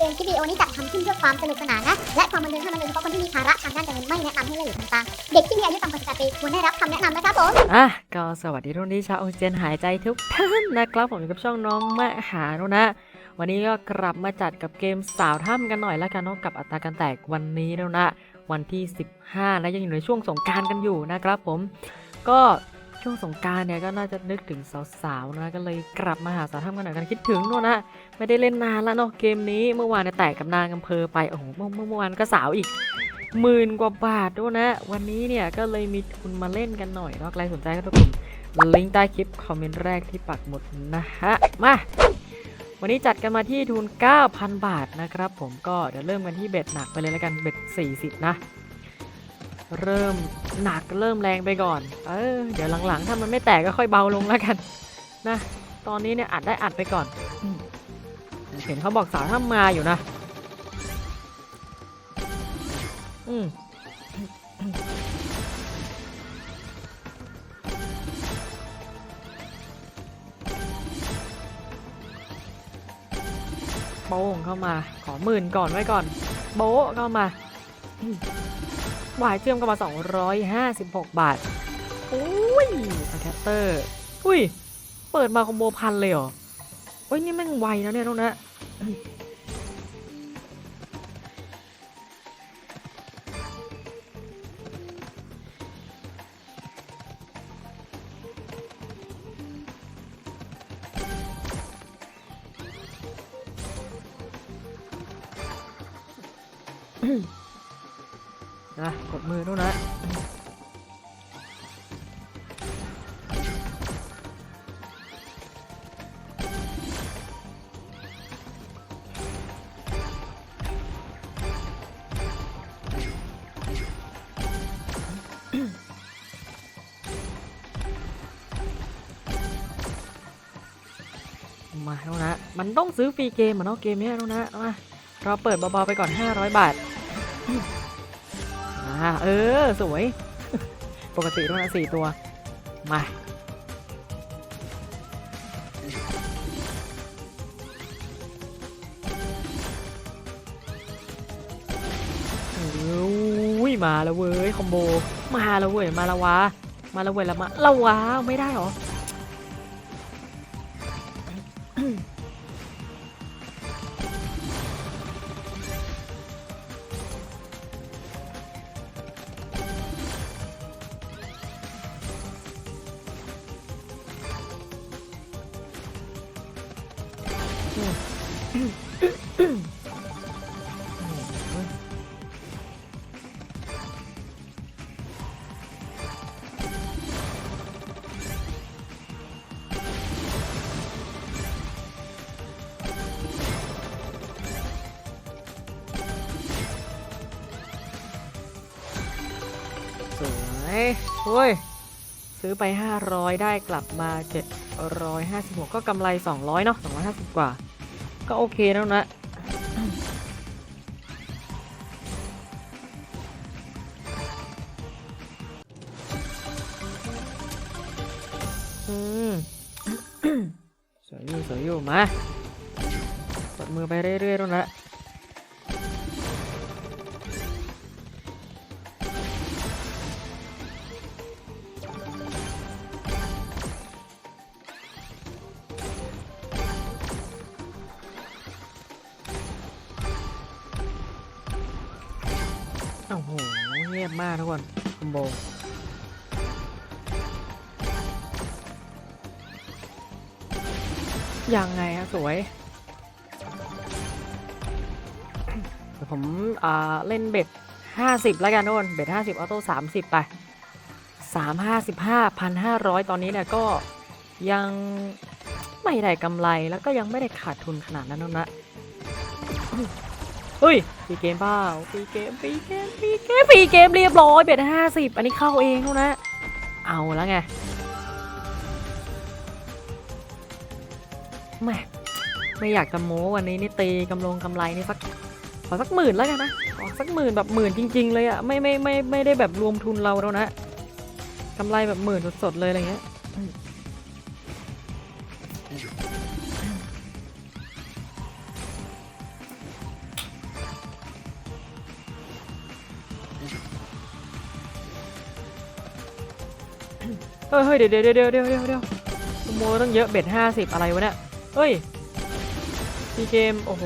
เกมคลิปวิดีโอนี้จัดทำขึ้นเพื่อความสนุกสนานนะ และความบันเทิงเท่านั้นโดยเฉพาะคนที่มีภาระทางด้านการเงินไม่แนะนำให้เล่นหรือทำตามเด็กที่มีอายุต่ำกว่า18ปีควรได้รับคำแนะนำนะครับผม อะก็สวัสดีทุกท่านที่ชาวออกซิเจนหายใจทุกท่านนะครับผมอยู่กับช่องน้องมหาโนนะ วันนี้ก็กลับมาจัดกับเกมสาวถ้ำกันหน่อยแล้วกันเนาะกับอัตราการแตกวันนี้แล้วนะ วันที่ 15นะยังอยู่ในช่วงสงการกันอยู่นะครับผม ก็ช่วงสงการเนี่ยก็น่าจะนึกถึงสาวๆนะก็เลยกลับมาหาสาวถ้ำกันหน่อยกันคิดถึงโน่นนะ ไม่ได้เล่นนานแล้วเนาะเกมนี้เมื่อวานเนี่ยแตกกับนางอำเภอไปโอ้โหเมื่อเมื่อวานก็สาวอีกหมื่นกว่าบาทด้วยนะ วันนี้เนี่ยก็เลยมีทุนมาเล่นกันหน่อยเนาะใครสนใจก็ทุกคนลิงก์ใต้คลิปคอมเมนต์แรกที่ปักหมุดนะฮะมาวันนี้จัดกันมาที่ทุน 9,000 บาทนะครับผมก็เดี๋ยวเริ่มกันที่เบ็ดหนักไปเลยแล้วกันเบ็ด 40 นะ เริ่มหนักเริ่มแรงไปก่อน เออเดี๋ยวหลังๆ ถ้ามันไม่แตกก็ค่อยเบาลงแล้วกันนะ ตอนนี้เนี่ยอัดได้อัดไปก่อน เห็นเขาบอกสาวถ้ามาอยู่นะ อืมโป้งเข้ามา ขอหมื่นก่อนไว้ก่อน โบ๊เข้ามาหวายเชื่อมเข้ามา 256 บาท อุ้ยสแคตเตอร์ อุ้ย เปิดมาคอมโบพันเลยเหรอ โอ้ยนี่แม่งไวนะเนี่ยน้องนะนะกดมือนู่นนะ มันต้องซื้อฟรีเกมเหมือนนอกเกมเนี้ยแล้วนะมาเราเปิดเบาๆไปก่อน 500 บาทอ่าเออ สวย ปกติด้วยนะสี่ตัว มา อุ้ย มาแล้วเว้ย คอมโบ มาแล้วเว้ย มาแล้ววะ มาแล้วเว้ยล้วมาล้ววะ ไม่ได้หรอ วยโอ้ย ซื้อไป 500 ได้กลับมา 756 ก็กำไร 200 เนาะ250 กว่า ก็โอเคแล้วนะสวยอยู่สวยอยู่มา กดมือไปเรื่อยๆแล้วนะ เงียบมากทุกคนคอมโบยังไงอะสวยเดี๋ยวผมเล่นเบ็ด 50 แล้วกันทุกคนเบ็ด 50 ออโต้ 30 ไป 3 55 1,500 ตอนนี้เนี่ยก็ยังไม่ได้กำไรแล้วก็ยังไม่ได้ขาดทุนขนาดนั้นนะ เฮ้ยฟรีเกมเปล่าฟรีเกมฟรีเกมฟรีเกมฟรีเกมเรียบร้อยเบ็ดห้าสิบอันนี้เข้าเองแล้วนะ เอาแล้วไงแม่ไม่อยากจะโม้วันนี้นี่ตีกำลงกำไรนี่สักขอสักหมื่นแล้วกันนะขอสักหมื่นแบบหมื่นจริง ๆ เลยอะไม่ไม่ไม่ไม่ได้แบบรวมทุนเราแล้วนะกำไรแบบหมื่นสดๆเลยอะไรเงี้ย เฮ้ยเดี๋ยวเดี๋ยวเดี๋ยวเดี๋ยวเดี๋ยวเดี๋ยวขโมยตั้งเยอะเบ็ดห้าสิบอะไรวะเนี่ยเฮ้ยพี่เกมโอ้โห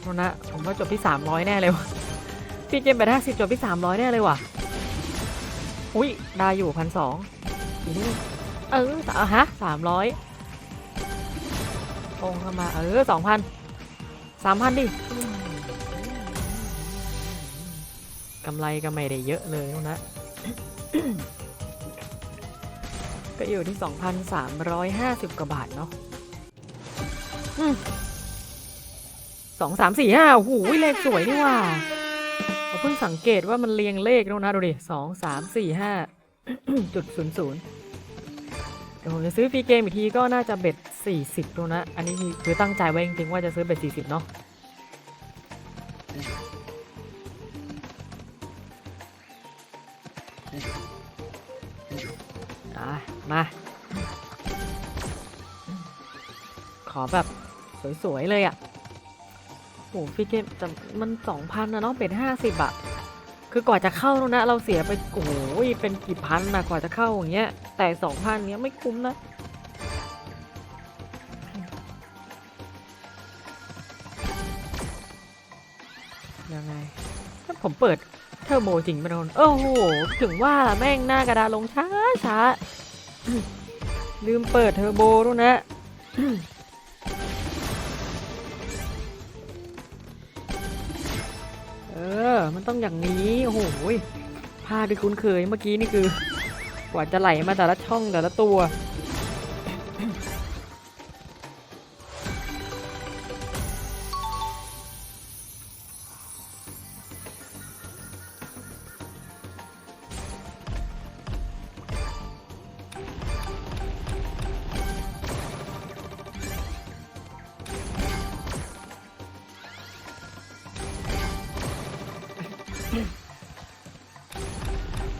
โทษนะผมว่าจบที่สามร้อยแน่เลยวะพี่เกมเบ็ดห้าสิบจบที่สามร้อยแน่เลยว่ะอุ้ยได้อยู่พันสองอีกนิดนึงเออฮะสามร้อยตรงเข้ามาเออสองพันสามพันดิกำไรก็ไม่ได้เยอะเลยนะ ก็อยู่ที่ 2,350 กว่าบาทเนาะสองสามสี่ห้าโอ้โหเลขสวยนี่ว่าเราเพิ่งสังเกตว่ามันเรียงเลขแล้วนะ ดูดิสองสามสี่ห้าจุดศูนย์ศูนย์เดี๋ยวผมจะซื้อฟรีเกมอีกทีก็น่าจะเบ็ดสี่สิบแล้วนะ อันนี้คือตั้งใจไว้จริงๆว่าจะซื้อเบ็ดสี่สิบเนาะ มา ขอแบบสวย ๆ เลยอะ่ะโหฟรีเกมแต่มันสองพันนะเนาะเป็นห้าสิบอะคือกว่าจะเข้านะ เราเสียไปโอ้โหเป็นกี่พันนะกว่าจะเข้าอย่างเงี้ย แต่สองพันเนี้ยไม่คุ้มนะยังไงถ้าผมเปิดเทอร์โบจริงไหมนนโอ้โห ถึงว่าแม่งหน้ากระดาลงช้าช้า ลืมเปิดเทอร์โบด้วยนะ เออ มันต้องอย่างนี้ โอ้โหพาพที่คุ้นเคยเมื่อกี้นี่คือ กว่าจะไหลมาแต่ละช่องแต่ละตัว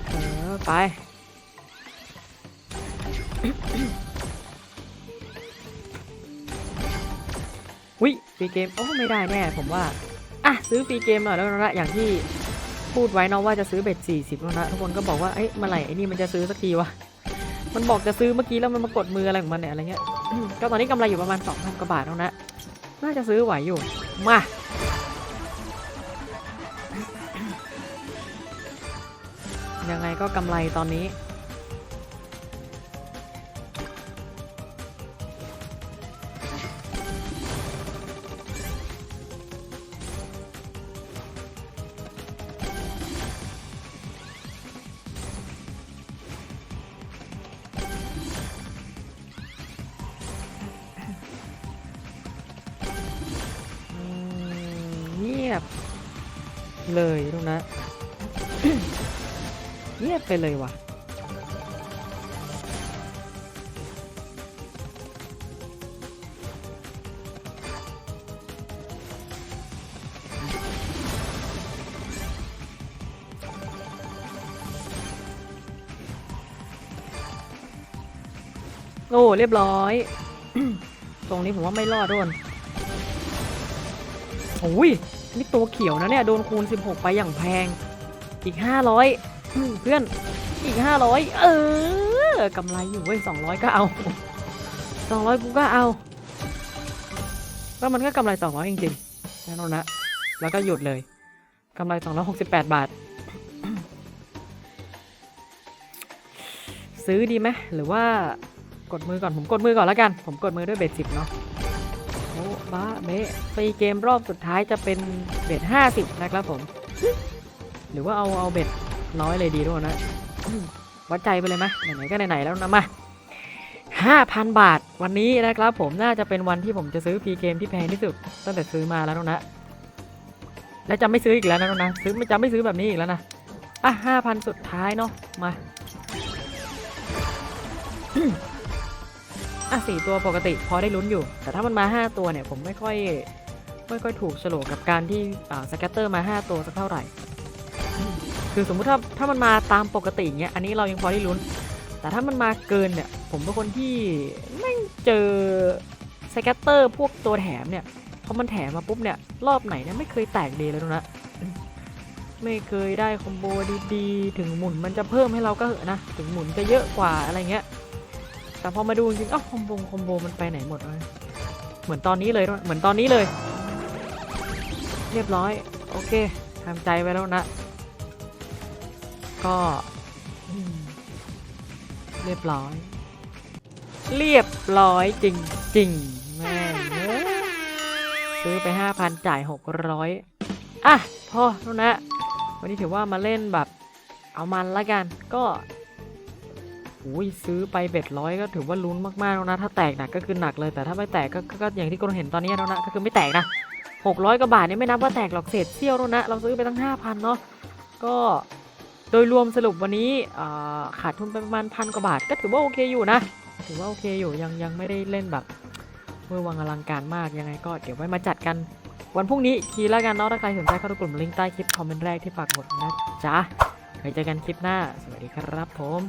เออ ไป วิฟรีเกม โอ้ไม่ได้แน่ ผมว่า อะ ซื้อฟรีเกมหน่อยแล้วนะอย่างที่พูดไว้เนาะว่าจะซื้อเบ็ด 40แล้วนะทุกคนก็บอกว่าเอ้ยเมื่อไหร่ไอ้นี่มันจะซื้อสักทีวะ มันบอกจะซื้อเมื่อกี้แล้วมันมากดมืออะไรของมันเนี่ยอะไรเงี้ย ก็ตอนนี้กำไรอยู่ประมาณ2,000กว่าบาทแล้วนะ น่าจะซื้อไหวอยู่ มา ยังไงก็กำไรตอนนี้ เงียบเลยตรงนะ เงียบไปเลยว่ะ โอ้ เรียบร้อย ตรงนี้ผมว่าไม่รอดโดนโอ้ยนี่ตัวเขียวนะเนี่ย โดนคูณ 16 ไปอย่างแพง อีก 500 เพื่อนอีก500เออกำไรอยู่เว้ย200ก็เอา200กูก็เอาก็มันก็กำไร200จริงๆแน่นอนนะแล้วก็หยุดเลยกำไร268บาท ซื้อดีไหมหรือว่ากดมือก่อนผมกดมือก่อนแล้วกัน ผมกดมือด้วยเบ็ดสิบเนาะโอ้บ้าเบะฟรีเกมรอบสุดท้ายจะเป็นเบ็ดห้าสิบนะครับผม หรือว่าเอาเอาเบ็ด น้อยเลยดีด้วยนะวัดใจไปเลยไหมไหนๆก็ไหนๆแล้วนะมาห้าพันบาทวันนี้นะครับผมน่าจะเป็นวันที่ผมจะซื้อฟรีเกมที่แพงที่สุด ตั้งแต่ซื้อมาแล้วนะ และจะไม่ซื้ออีกแล้วนะนะซื้อไม่จะไม่ซื้อแบบนี้อีกแล้วนะอะห้าพันสุดท้ายเนาะมาอะสี่ตัวปกติพอได้ลุ้นอยู่ แต่ถ้ามันมา5ตัวเนี่ยผมไม่ค่อยไม่ค่อยถูกโฉลกกับการที่สแกตเตอร์มา5ตัวสักเท่าไหร่ คือสมมุติถ้าถ้ามันมาตามปกติเงี้ยอันนี้เรายังพอได้ลุ้น แต่ถ้ามันมาเกินเนี่ย ผมเป็นคนที่ไม่เจอสแกตเตอร์พวกตัวแถมเนี่ยพอมันแถมมาปุ๊บเนี่ยรอบไหนเนี่ยไม่เคยแตกเดเลยนะไม่เคยได้คอมโบดีๆ ถึงหมุนมันจะเพิ่มให้เราก็เหอะนะ ถึงหมุนจะเยอะกว่าอะไรเงี้ย แต่พอมาดูจริงอ้าคอมโบคอมโบมันไปไหนหมดวะเหมือนตอนนี้เลยเหมือนตอนนี้เลย เรียบร้อย โอเคทำใจไว้แล้วนะ ก็เรียบร้อย เรียบร้อยจริงๆแม่งเอ้ยซื้อไป 5,000 จ่าย 600 อะ พอแล้วนะ วันนี้ถือว่ามาเล่นแบบ เอามันละกันก็อุ้ยซื้อไปเบ็ดร้อยก็ถือว่าลุ้นมากๆแล้วนะ ถ้าแตกหนักก็คือหนักเลย แต่ถ้าไม่แตกก็ก็ก็อย่างที่คุณเห็นตอนนี้แล้วนะ ก็คือไม่แตกนะ600กว่าบาทนี่ไม่นับว่าแตกหรอกเศษเสี้ยวแล้วนะ เราซื้อไปตั้ง5,000เนาะก็ โดยรวมสรุปวันนี้ขาดทุนไปประมาณพันกว่าบาท ก็ถือว่าโอเคอยู่นะ ถือว่าโอเคอยู่ยังยังไม่ได้เล่นแบบเมื่อวังอลังการมากยังไงก็เดี๋ยวไว้มาจัดกัน วันพรุ่งนี้อีกทีแล้วกันเนาะถ้าใครสนใจเข้าดูกลุ่มลิงก์ใต้คลิปคอมเมนต์แรกที่ฝากฏนะจ๊ะไว้เจอกันคลิปหน้า สวัสดีครับผม